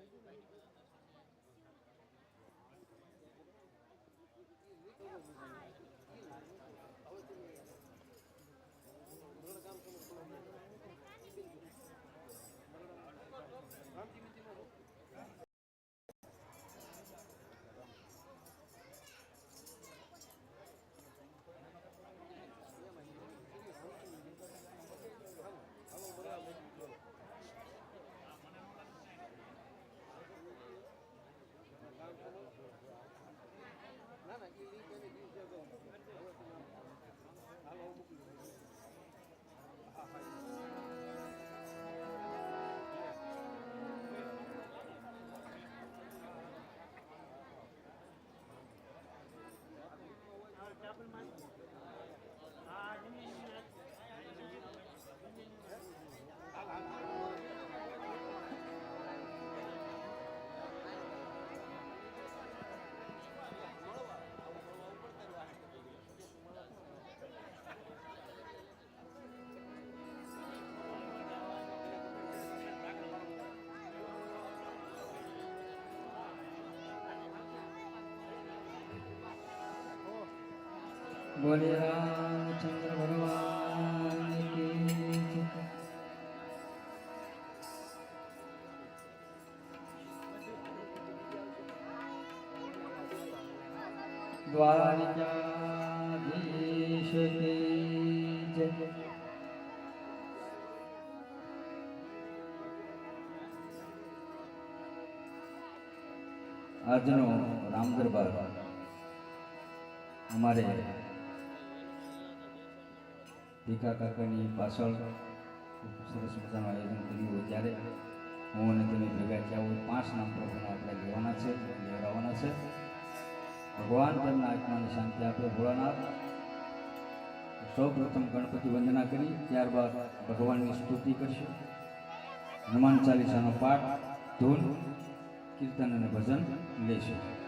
Thank you. બોલે રામચંદ્ર ભગવાન કી જય. દ્વારિકાધીશ કી જય. આજનો રામ દરબાર અમારે ભીખા કાકાની પાછળ સરસ મજાનું આયોજન કર્યું હોય ત્યારે હું અને તમે ભેગા થયા હોય પાંચ નામ પ્રભુના આપણે લેવાના છે, લેવડાવવાના છે. ભગવાન તેમના આત્માની શાંતિ આપે, ભોળાનાથ. સૌ પ્રથમ ગણપતિ વંદના કરી, ત્યારબાદ ભગવાનની સ્તુતિ કરશું. હનુમાન ચાલીસાનો પાઠ, ધૂન, કીર્તન અને ભજન લેશું.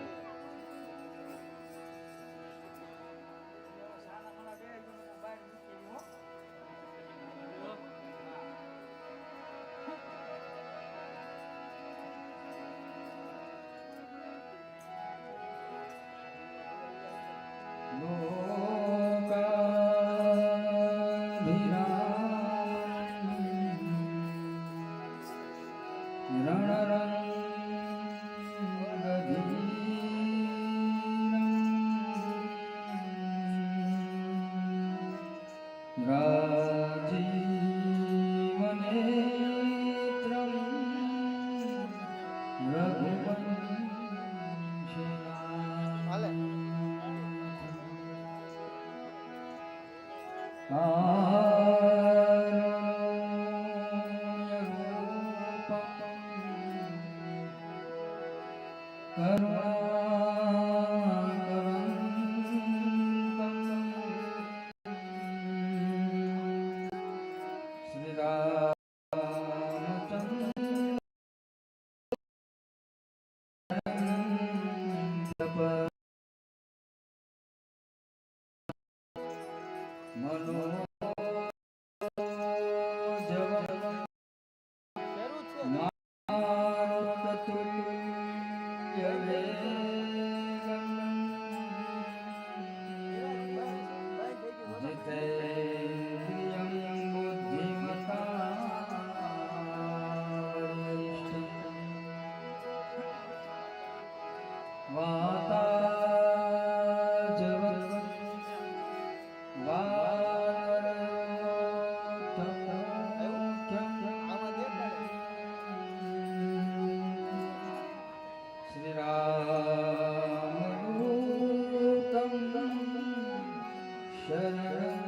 શરણ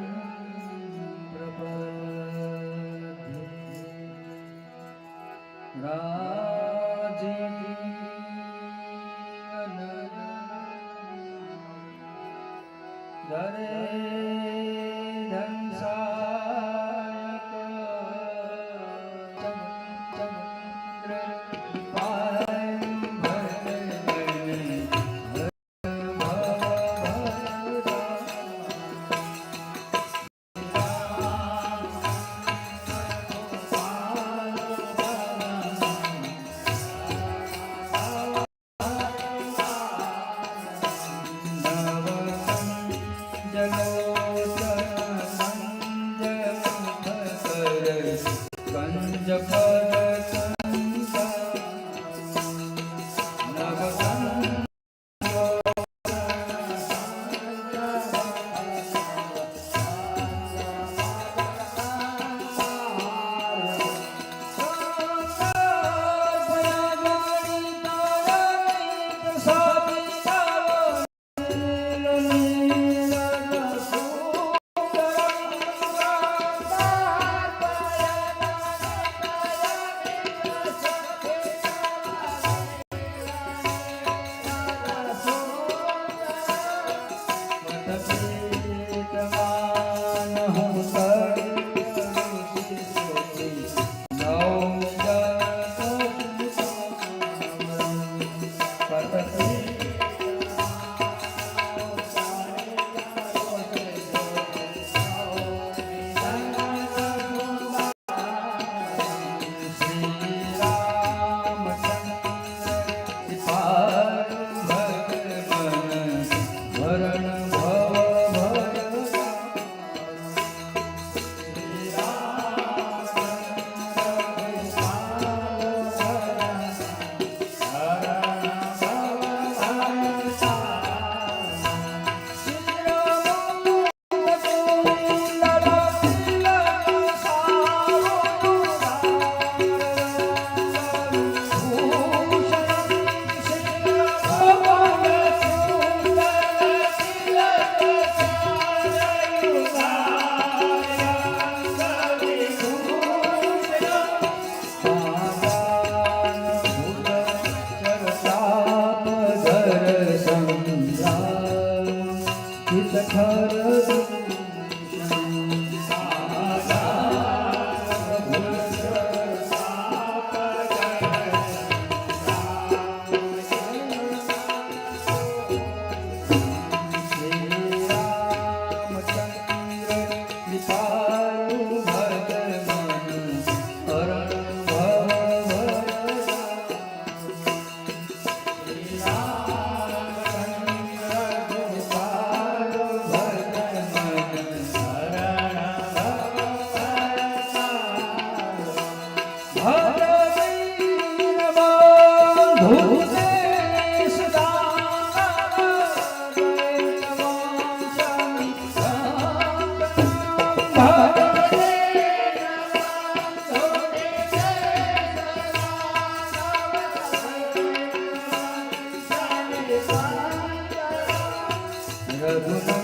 Heaven and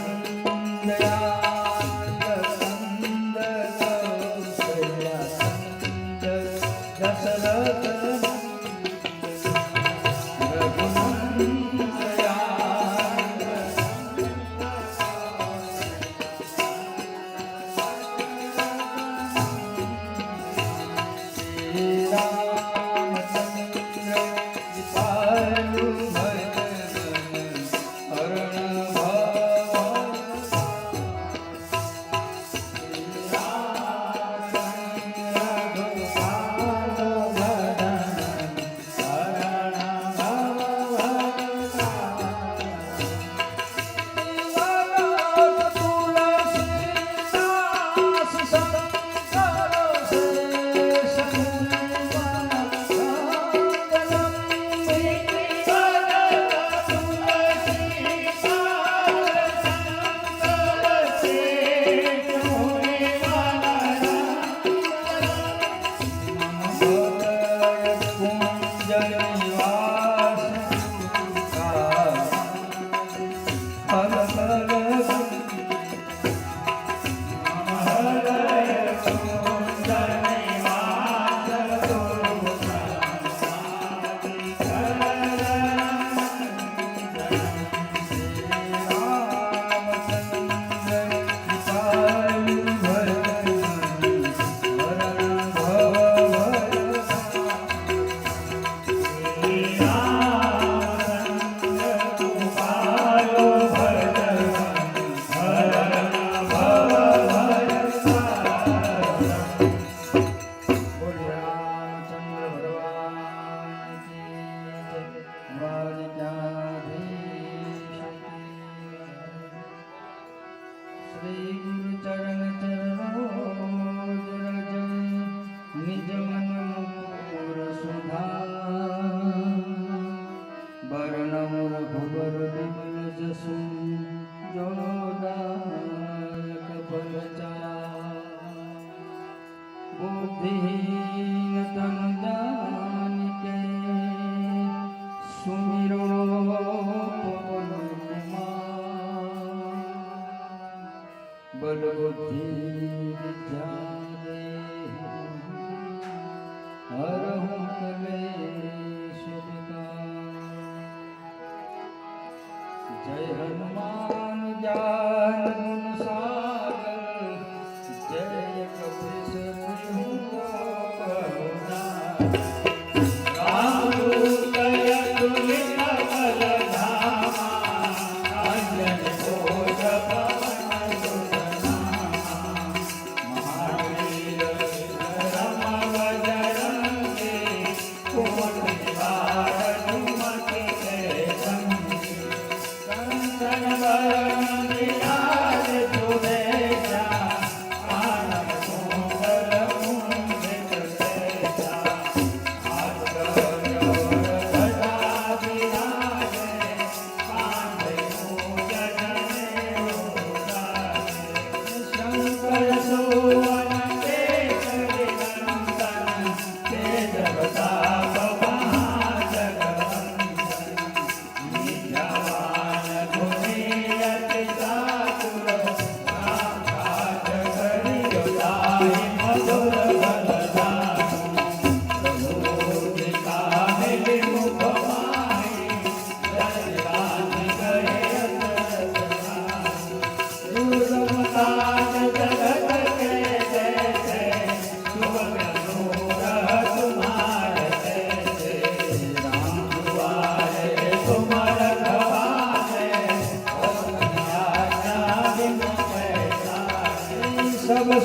જય હનુમાન જ્ઞાન ગુણ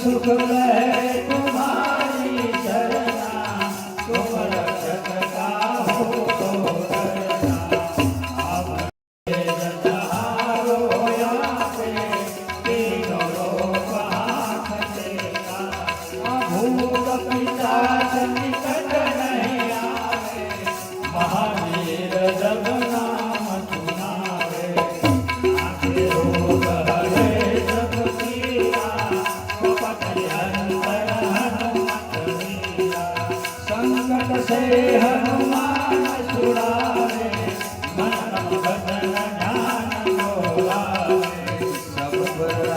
ಸುಖಮ Bye.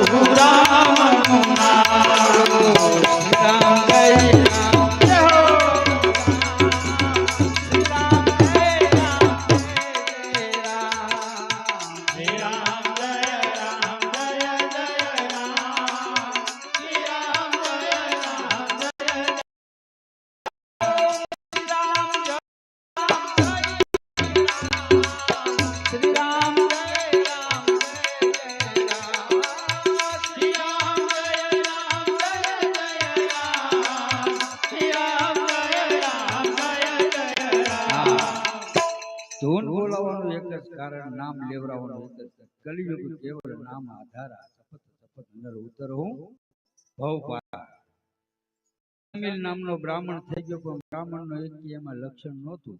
রাম કલિયુગ કેવળ નામ આધારા સપત સપત નર ઉતર હું ભવ પામિલ નામનો બ્રાહ્મણ થઈ ગયો પણ બ્રાહ્મણનો એક એમાં લક્ષણ નહોતું.